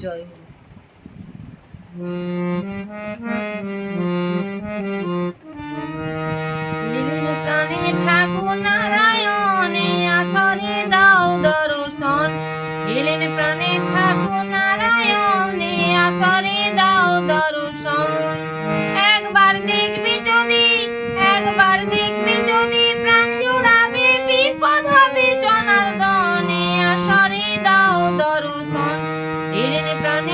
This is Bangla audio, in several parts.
জয় প্রাণে ঠাকুর নারায়ণে আসরে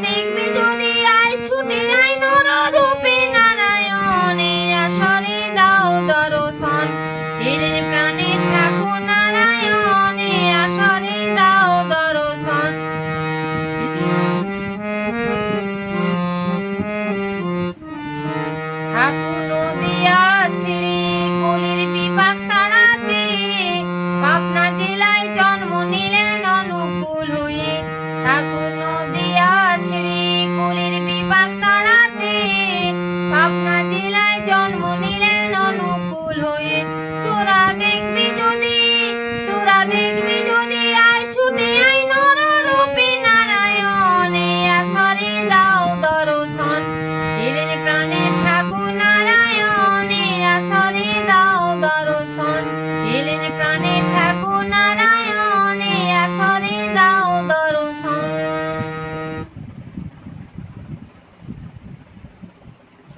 দেখবে যদি আয় ছুটে আয় নর রূপে নারায়ণে আসরে দাও দর্শন। হিরের প্রাণে থাকো নারায়ণে আসরে দাও দর্শন। ঠাকুর নদী আছে running.